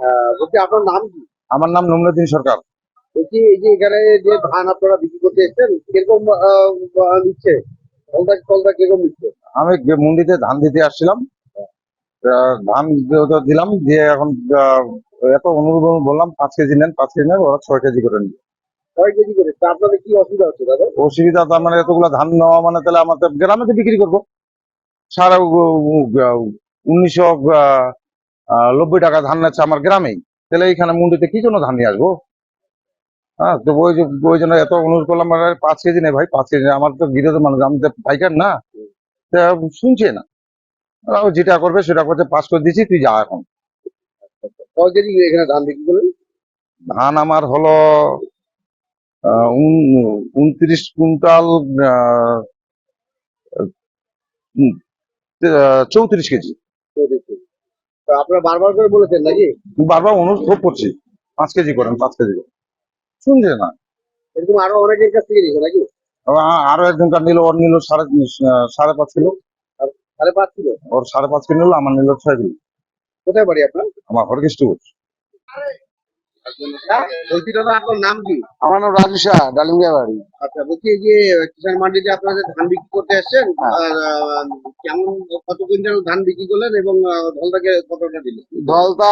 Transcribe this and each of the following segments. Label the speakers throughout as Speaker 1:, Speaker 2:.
Speaker 1: আহ, বলছি আপনার নাম কি?
Speaker 2: আমার নাম নমরুদ্দিন সরকার।
Speaker 1: বলছি এই যে এখানে যে ধান আপনারা বিক্রি করতে এসেছেন কীরকম নিচ্ছে? ফলটা ফলটা কীরকম নিচ্ছে?
Speaker 2: আমি মন্ডিতে ধান দিতে আসছিলাম। ধান দিলাম দিয়ে এখন এত অনুরোধ বললাম পাঁচ কেজি নেন পাঁচ কেজি নেন ওরা ছয় কেজি করে নিল
Speaker 1: ছয় কেজি করে আপনাদের কি অসুবিধা হচ্ছে দাদা?
Speaker 2: অসুবিধা তার মানে এতগুলো ধান নেওয়া মানে তাহলে আমার তো গ্রামে তো বিক্রি করব। সারা উনিশশো নব্বই টাকা ধান নিচ্ছে আমার গ্রামেই। তাহলে এইখানে মন্ডিতে কি জন্য ধান নিয়ে আসব? হ্যাঁ তো ওই ওই জন্য এত অনুরোধ করলাম মানে পাঁচ কেজি নেই ভাই পাঁচ কেজি আমার তো বিরোধী মানুষ আমি তো পাইকার না। শুনছে না। ও যেটা করবে সেটা করতে পাস করে দিচ্ছি তুই যা এখন।
Speaker 1: ছয় কেজি এখানে ধান বিক্রি করলেন?
Speaker 2: ধান আমার হলো উনত্রিশ কুইন্টাল চৌত্রিশ কেজি।
Speaker 1: আপনারা বারবার করে বলেছেন নাকি?
Speaker 2: বারবার অনুরোধ করছি। পাঁচ কেজি করেন পাঁচ কেজি করেন। শুনছে না।
Speaker 1: এরকম আরও অনেকের কাছ থেকে নিয়েছে নাকি?
Speaker 2: আরও একজনকার নিল ওর নিল সাড়ে সাড়ে পাঁচ কিলো।
Speaker 1: সাড়ে পাঁচ কিলো?
Speaker 2: ওর সাড়ে পাঁচ কিলো নিল আমার নিল ছয় কিলো।
Speaker 1: কোথায় বাড়ি আপনার?
Speaker 2: আমার হরকৃষ্টপুর
Speaker 1: বলছি দাদা আপনার নাম কি?
Speaker 3: আমার নাম রাজু শাহ ডালিমিয়া বাড়ি।
Speaker 1: আচ্ছা বলছি এই যে কিষান মান্ডিতে আপনাদের ধান বিক্রি করতে এসেছেন
Speaker 3: হ্যাঁ।
Speaker 1: কেমন কত কুইন্টাল ধান বিক্রি করলেন এবং আহ, কতটা দিলেন?
Speaker 3: ধলতা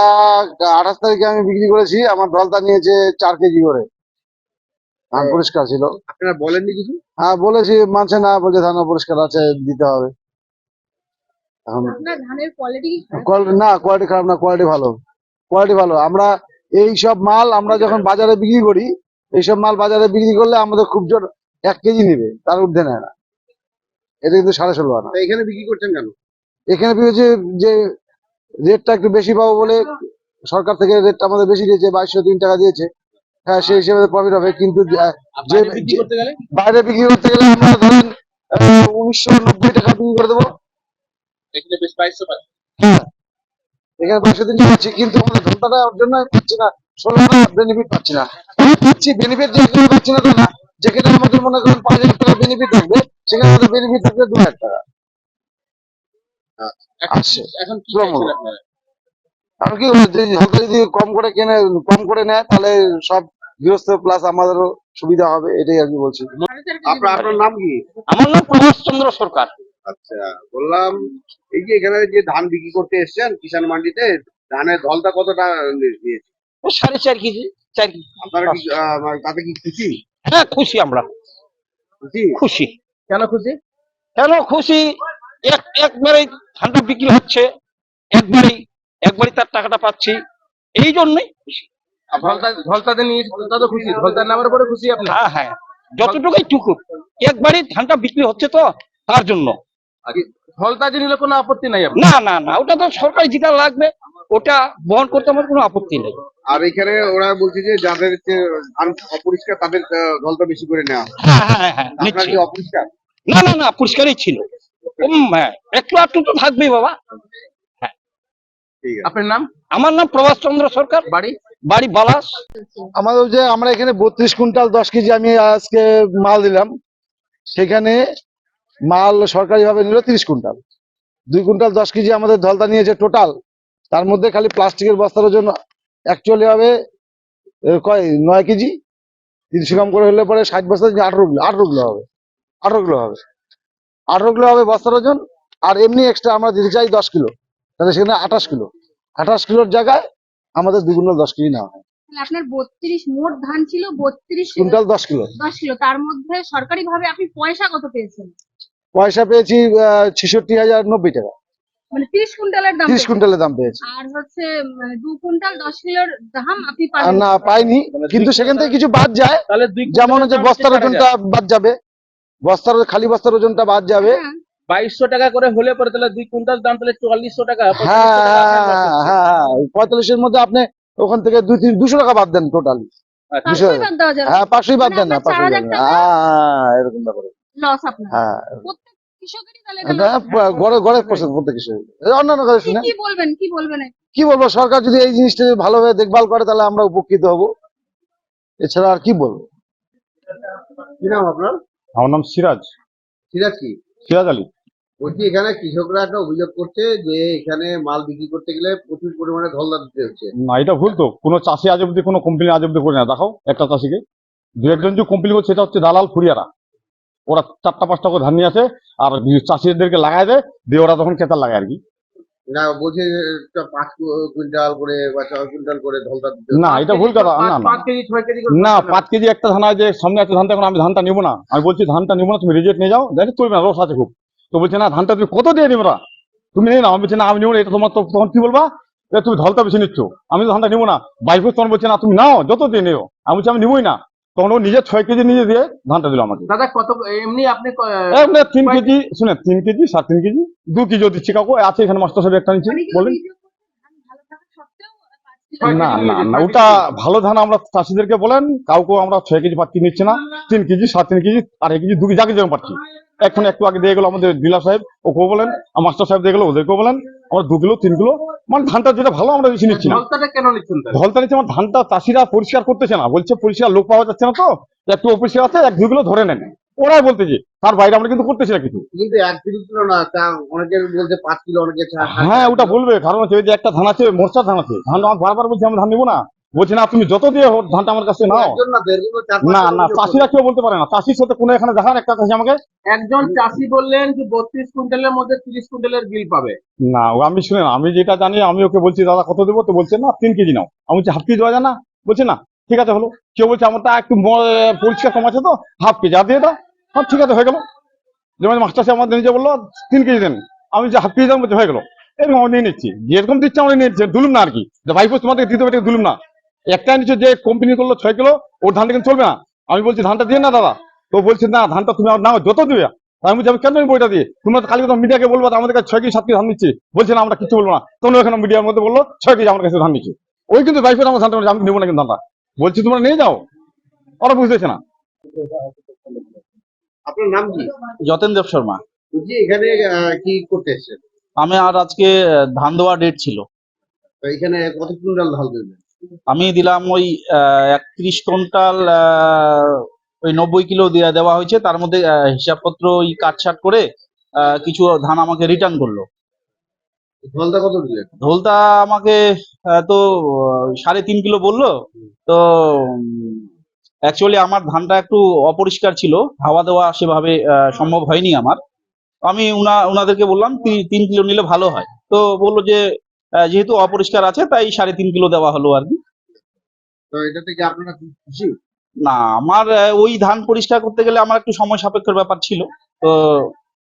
Speaker 3: আঠাশ তারিখে আমি বিক্রি করেছি আমার ধলতা নিয়েছে চার কেজি করে। ধান পরিষ্কার ছিল।
Speaker 1: আপনারা বলেননি কিছু?
Speaker 3: হ্যাঁ বলেছি মানছে না বলছে ধান পরিষ্কার আছে দিতে হবে। না কোয়ালিটি খারাপ না কোয়ালিটি ভালো। কোয়ালিটি ভালো। আমরা এই সব মাল আমরা যখন বাজারে বিক্রি করি এইসব মাল বাজারে বিক্রি করলে আমাদের খুব জোর এক কেজি নেবে তার ঊর্ধ্বে নেয় না। এটা কিন্তু সাড়ে ষোলো আনা।
Speaker 1: এখানে বিক্রি করছেন কেন?
Speaker 3: এখানে পেয়েছে যে রেটটা একটু বেশি পাবো বলে সরকার থেকে রেটটা আমাদের বেশি দিয়েছে বাইশশো তিন টাকা দিয়েছে। হ্যাঁ সেই হিসেবে প্রফিট হবে কিন্তু যে-
Speaker 1: গেলে?
Speaker 3: বাইরে বিক্রি করতে গেলে আমরা ধরেন উনিশশো নব্বই টাকা বিক্রি করে দেবো। হ্যাঁ। এখানে টাকা পাচ্ছি কিন্তু আমাদের ধনটাটা ওর জন্য পাচ্ছি না ষোলো টাকা বেনিফিট পাচ্ছি না। পাচ্ছি বেনিফিট যেখানে পাচ্ছি না তা না যেখানে আমাদের মনে করেন পাঁচ হাজার টাকা বেনিফিট থাকবে সেখানে আমাদের বেনিফিট থাকবে দু হাজার টাকা।
Speaker 1: এখন কি
Speaker 3: বলব, যদি হয়তো যদি কম করে কেনে কম করে নেয় তাহলে সব গৃহস্থ প্লাস আমাদেরও সুবিধা হবে এটাই আর কি বলছি।
Speaker 1: আপনার নাম কি?
Speaker 4: আমার নাম প্রভাস চন্দ্র সরকার।
Speaker 1: আচ্ছা বললাম এই যে এখানে যে ধান বিক্রি করতে এসেছেন কিষান মান্ডিতে ধানের ধলটা কতটা নিয়েছে
Speaker 4: ও সাড়ে চার কেজি চার কেজি।
Speaker 1: আপনারা কি আহ, মানে তাতে কি খুশি?
Speaker 4: হ্যাঁ খুশি আমরা।
Speaker 1: খুশি?
Speaker 4: খুশি।
Speaker 1: কেন খুশি?
Speaker 4: কেন খুশি? এক একবারেই ধানটা বিক্রি হচ্ছে একবারেই একবারই তার টাকাটা পাচ্ছি। এই জন্যই খুশি।
Speaker 1: ধলতাতে নিয়ে ধলতা খুশি। ধলতার নামের উপরে খুশি আপনি?
Speaker 4: হ্যাঁ হ্যাঁ। যতটুকুই টুকুক একবারই ধানটা বিক্রি হচ্ছে তো তার জন্য।
Speaker 1: ধলতা নিলে কোনো আপত্তি নাই
Speaker 4: না না না ওটা তো সরকারি যেটা লাগবে ওটা বহন করতে আমার কোনো আপত্তি নেই।
Speaker 1: আর এখানে ওরা বলছে যে যাদের অপরিষ্কার তাদের বেশি করে নেওয়া হ্যাঁ
Speaker 4: হ্যাঁ হ্যাঁ
Speaker 1: আপনার
Speaker 4: নিচ্ছি
Speaker 1: কি অপরিষ্কার?
Speaker 4: না না না পরিষ্কারই ছিল। উম, হ্যাঁ একটু একটু তো থাকবেই বাবা।
Speaker 1: ঠিক আপনার নাম?
Speaker 4: আমার নাম প্রভাস চন্দ্র সরকার।
Speaker 1: বাড়ি?
Speaker 4: বাড়ি বালাস।
Speaker 3: আমাদের যে আমরা এখানে বত্রিশ কুইন্টাল দশ কেজি আমি আজকে মাল দিলাম সেখানে মাল সরকারি ভাবে নিল তিরিশ কুইন্টাল। দুই কুইন্টাল দশ কেজি আমাদের ধলতা নিয়েছে টোটাল তার মধ্যে খালি প্লাস্টিকের বস্তার ওজন অ্যাকচুয়ালি হবে কয় নয় কেজি? তিনশো গ্রাম করে হলে পরে ষাট বস্তা আঠারো কিলো আঠারো কিলো হবে। আঠারো কিলো হবে। আঠারো কিলো হবে বস্তার ওজন আর এমনি এক্সট্রা আমরা দিতে চাই দশ কিলো তাহলে সেখানে আঠাশ কিলো। আঠাশ কিলোর জায়গায় আমাদের দুই কুইন্টাল দশ কেজি নেওয়া হয়।
Speaker 5: আপনার বত্রিশ মোট ধান ছিল বত্রিশ
Speaker 3: কুইন্টাল দশ কিলো।
Speaker 5: দশ কিলো। তার মধ্যে সরকারি ভাবে আপনি পয়সা কত পেয়েছেন?
Speaker 3: পয়সা পেয়েছি ছেষট্টি হাজার নব্বই টাকা।
Speaker 5: মানে তিরিশ কুইন্টালের দাম।
Speaker 3: কুইন্টালের পেয়েছি।
Speaker 5: আর হচ্ছে মানে কুইন্টাল দশ কিলোর দাম আপনি
Speaker 3: আর না পাইনি কিন্তু সেখান থেকে কিছু বাদ যায়। যেমন হচ্ছে বস্তার ওজনটা বাদ যাবে বস্তার খালি বস্তার ওজনটা বাদ যাবে।
Speaker 5: হ্যাঁ,
Speaker 1: বাইশশো টাকা করে হলে পরে তাহলে দুই কুইন্টাল দাম তাহলে চুয়াল্লিশশো টাকা
Speaker 3: হ্যাঁ হ্যাঁ হ্যাঁ হ্যাঁ পঁয়তাল্লিশের মধ্যে আপনি ওখান থেকে দুই তিন দুশো টাকা বাদ দেন টোটালি।
Speaker 5: বাদ
Speaker 3: হ্যাঁ পাঁচশোই বাদ দেন না
Speaker 5: মানে
Speaker 3: পাঁচশোই বাদ দেন। হ্যাঁ এরকম ব্যাপার।
Speaker 5: লস আপনার।
Speaker 3: হ্যাঁ।
Speaker 5: প্রত্যেক কৃষকেরই তাহলে
Speaker 3: এটা গড়ে গড়ে পছন্দ প্রত্যেক কিছু অন্যান্য কাজ
Speaker 5: কি
Speaker 3: শুনে
Speaker 5: কি বলবেন কি বলবেন
Speaker 3: কি বলব সরকার যদি এই জিনিসটা যদি ভালোভাবে দেখভাল করে তাহলে আমরা উপকৃত হব। এছাড়া আর কি বলব?
Speaker 1: কি নাম আপনার?
Speaker 2: আমার নাম সিরাজ।
Speaker 1: সিরাজ কি?
Speaker 2: সিরাজ আলী।
Speaker 1: বলছি এখানে কৃষকরা একটা অভিযোগ করছে যে এখানে মাল বিক্রি করতে গেলে প্রচুর পরিমাণে ধলদা দিতে হচ্ছে।
Speaker 6: না এটা ভুল তো। কোনো চাষি আজ অব্দি কোনো কোম্পানি আজ অব্দি করে না। দেখাও একটা চাষিকে। দু একজন যে কোম্পানি করছে সেটা হচ্ছে দালাল ফুরিয়ারা ওরা চারটা পাঁচটা করে ধান নিয়ে আসে আর চাষিদেরকে লাগাই দেয় দিয়ে ওরা তখন খেতার লাগায় আর কি।
Speaker 1: না বলছে পাঁচ কুইন্টাল করে বা ছয় কুইন্টাল করে ধলদা
Speaker 6: না এটা ভুল কথা না না।
Speaker 4: পাঁচ কেজি ছয় কেজি করে
Speaker 6: না পাঁচ কেজি একটা ধান আছে সামনে একটা ধানটা এখন আমি ধানটা নেব না। আমি বলছি ধানটা নেব না তুমি রিজেক্ট নিয়ে যাও দেখে চলবে না রস আছে খুব। তো বলছে না ধানটা তুমি কত দিয়ে নেব না? তুমি নিয়ে নাও। আমি বলছি না আমি নেব না এটা তোমার তো তখন কি বলবা? তুমি ধলতা বেশি নিচ্ছ। আমি তো ধানটা নিবো না। বাইক তখন বলছে না তুমি নাও যত দিয়ে নেও। আমি বলছি আমি নিবই না। তখন ও নিজে ছয় কেজি নিজে দিয়ে ধানটা দিল আমাকে।
Speaker 4: দাদা কত এমনি আপনি
Speaker 6: এমনি তিন কেজি শুনে তিন কেজি সাড়ে তিন কেজি দু কেজি দিচ্ছি কাকু আছে এখানে মাস্টার সাহেব একটা নিচ্ছি
Speaker 5: অনেকে
Speaker 6: বলেন
Speaker 5: অভিযোগ করছে, ধান ভালো থাকা সত্ত্বেও পাঁচ কিলো
Speaker 6: না না না ওটা ভালো ধান আমরা চাষিদেরকে বলেন কাউকে আমরা ছয় কেজি পাচ্ছি নিচ্ছি না। তিন কেজি সাড়ে তিন কেজি আড়াই কেজি দু কেজি যাকে যেমন পাচ্ছি এখন একটু আগে দিয়ে গেলো আমাদের ডিলার সাহেব ওকেও বলেন আর মাস্টার সাহেব দিয়ে গেলো ওদেরকেও বলেন আমরা দু কিলো তিন কিলো মানে ধানটা যেটা ভালো আমরা বেশি নিচ্ছি না? ধলতা নিচ্ছে আমার ধানটা চাষিরা পরিষ্কার করতেছে না বলছে পরিষ্কার লোক পাওয়া যাচ্ছে না তো একটু অপরিষ্কার আছে এক দু কিলো ধরে নেন। ওরাই বলতেছে তার বাইরে আমরা কিন্তু করতেছি না কিছু।
Speaker 1: কিন্তু এক কিলো না তা অনেকে বলছে পাঁচ কিলো অনেকে
Speaker 6: হ্যাঁ ওটা বলবে কারণ হচ্ছে ওই যে একটা ধান আছে মোর্চার ধান আছে। ধান আমার বারবার বলছে আমি ধান নিবো না। বলছে না তুমি যত দিয়ে ধানটা আমার কাছে নাও।
Speaker 1: না
Speaker 6: না চাষিরা কেউ বলতে পারে না। চাষির সাথে কোনো এখানে দেখান একটা চাষি আমাকে
Speaker 4: একজন চাষি বললেন যে বত্রিশ কুইন্টালের মধ্যে তিরিশ কুইন্টালের বিল পাবে।
Speaker 6: না ও আমি শুনে না আমি যেটা জানি আমি ওকে বলছি দাদা কত দেবো? তো বলছে না তিন কেজি নাও। আমি বলছি হাফ কেজি দেওয়া যায় না? বলছে না ঠিক আছে হলো? কেউ বলছে আমারটা একটু পরিষ্কার কম আছে তো হাফ কেজি। আর দিয়ে দাও। হ্যাঁ ঠিক আছে, হয়ে গেল। যেমন মাস্টার সাহেব আমাদের নিজে বলল, তিন কেজি দেন। আমি যে হাফ কেজি দেন বলছে হয়ে গেল। এরকম আমি নিয়ে নিচ্ছি। যেরকম দিচ্ছে আমরা নিয়ে নিচ্ছি, দুলুম না আর কি। ভাইপোস তোমাদের দিতে হবে দুলুম না। একটা নিচ্ছে যে কোম্পানি করল, ছয় কিলো, ওর ধানটা কিন্তু চলবে না। আমি বলছি, ধানটা দিয়ে না দাদা। তো বলছে, না, ধানটা তুমি আমার নাও, যত দিবে। আমি বলছি, আমি কেন নেব এটা দিয়ে? তোমরা তো কালকে তো মিডিয়াকে বলব আমাদের কাছে ছয় কেজি, সাত কেজি ধান নিচ্ছি। বলছে, না, আমরা কিছু বলব না। তখন ওখানে মিডিয়ার মধ্যে বলল, ছয় কেজি আমার কাছে ধান নিচ্ছে। ওই কিন্তু বাইফের আমার ধানটা আমি নেব না কিন্তু ধানটা। বলছি তোমরা নিয়ে যাও। ওরা বুঝতেছে না।
Speaker 1: আপনার নাম কি?
Speaker 7: যতেন দেব শর্মা।
Speaker 1: বলছি এখানে কি করতে এসছেন?
Speaker 7: আমি আর আজকে ধান দেওয়া ডেট ছিল।
Speaker 1: তো এখানে কত কুইন্টাল ধান দেবেন
Speaker 7: আমি দিলাম ওই একত্রিশ কুইন্টাল আহ, ওই নব্বই কিলো দেয়া- দেওয়া হয়েছে। তার মধ্যে হিসাবপত্র ওই কাটছাট করে আহ, কিছু ধান আমাকে রিটার্ন করল।
Speaker 1: ধলদা কত দিলেন?
Speaker 7: ধোলতা আমাকে তো সাড়ে তিন কিলো বলল। তো অ্যাকচুয়ালি আমার ধানটা একটু অপরিষ্কার ছিল। হাওয়া দেওয়া সেভাবে সম্ভব হয়নি আমার। আমি উনা উনাদেরকে বললাম তিন কিলো নিলে ভালো হয়। তো বলল যে যেহেতু অপরিষ্কার আছে তাই সাড়ে তিন কিলো দেওয়া হলো আর কি।
Speaker 1: তো এটা থেকে আপনারা খুশি?
Speaker 7: না আমার ওই ধান পরিষ্কার করতে গেলে আমার একটু সময় সাপেক্ষের ব্যাপার ছিল। তো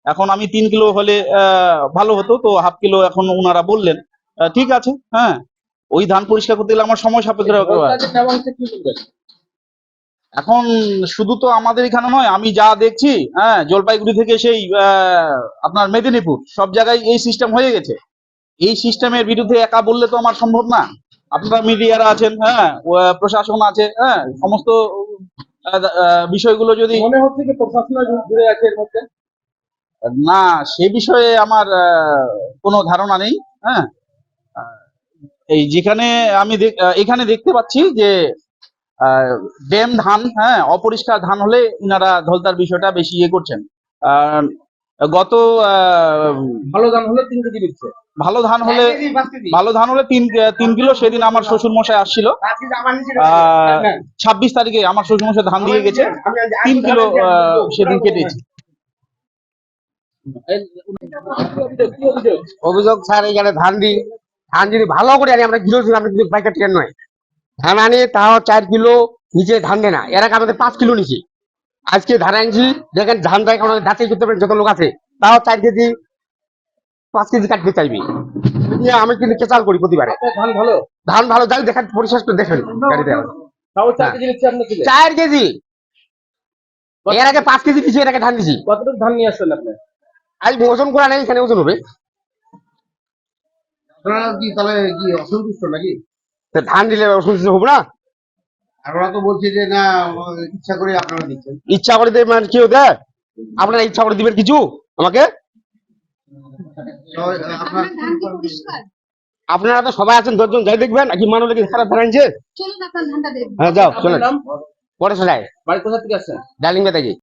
Speaker 7: এখন আমি তিন কিলো হলে আহ, ভালো হতো। তো হাফ কিলো এখন ওনারা বললেন ঠিক আছে হ্যাঁ। ওই ধান পরিষ্কার করতে গেলে আমার সময়
Speaker 4: কি বলবেন?
Speaker 7: এখন শুধু তো আমাদের এখানে নয় আমি যা দেখছি হ্যাঁ জলপাইগুড়ি থেকে সেই আপনার মেদিনীপুর সব জায়গায় এই সিস্টেম হয়ে গেছে। এই সিস্টেমের বিরুদ্ধে একা বললে তো আমার সম্ভব না। আপনারা মিডিয়ারা আছেন হ্যাঁ প্রশাসন আছে হ্যাঁ সমস্ত বিষয়গুলো যদি
Speaker 4: মনে হচ্ছে যে প্রশাসনের জুড়ে আছে এর মধ্যে?
Speaker 7: না সে বিষয়ে আমার কোনো ধারণা নেই হ্যাঁ। এই যেখানে আমি দেখ- আহ, এখানে দেখতে পাচ্ছি যে ড্যাম ধান হ্যাঁ অপরিষ্কার ধান হলে ইনারা ধলতার বিষয়টা বেশি ইয়ে করছেন। আহ, গত আহ,
Speaker 4: ভালো ধান হলে তিন কেজি দিচ্ছে
Speaker 7: ভালো ধান হলে ভালো ধান হলে তিন তিন কিলো সেদিন আমার শ্বশুর মশাই আসছিল আহ, ছাব্বিশ তারিখে আমার শ্বশুর মশাই ধান দিয়ে গেছে। তিন কিলো আহ, সেদিন কেটেছি।
Speaker 4: অভিযোগ
Speaker 8: স্যার এখানে ধান দিই ধান যদি ভালো করে আনি আমরা কিলো আমরা কিন্তু পাইকার ট্রেন নয়। ধান আনি তাও চার কিলো নিচে ধান দেয় না। এর আগে আমাদের পাঁচ কিলো নিচে। আজকে ধান আনছি দেখেন ধান দেয় আমাদের যাচাই করতে পারেন যত লোক আছে তাও চার কেজি পাঁচ কেজি কাটতে চাইবে। আমি কিন্তু কেচাল করি প্রতিবারে।
Speaker 4: ধান ভালো?
Speaker 8: ধান ভালো যাই দেখান পরিশেষ করে দেখেন গাড়িতে।
Speaker 4: চার
Speaker 8: হ্যাঁ।
Speaker 4: কেজি
Speaker 8: চার কেজি। এর আগে পাঁচ কেজি দিছি এর আগে ধান দিছি।
Speaker 4: কতটুকু ধান নিয়ে আসছেন আপনি?
Speaker 8: আজ ওজন করা নেই এখানে ওজন হবে।
Speaker 1: আপনারা কি তাহলে কি অসন্তুষ্ট নাকি?
Speaker 8: তো ধান দিলে অসুস্থ হব না?
Speaker 1: আর ওরা তো বলছে যে না ইচ্ছা করে আপনারা দিচ্ছেন।
Speaker 8: ইচ্ছা করে দেয় মানে কেউ দেয়? আপনারা ইচ্ছা করে দিবেন কিছু আমাকে?
Speaker 1: আপনার
Speaker 5: কি
Speaker 8: তো সবাই আছেন দশজন যাই দেখবেন নাকি মানুষ
Speaker 5: লেগে খারাপ
Speaker 8: হ্যাঁ যাও চলেন। পরে চলাই
Speaker 4: বাড়ি কোথা থেকে আসছেন?
Speaker 8: ডালিং বেতাজি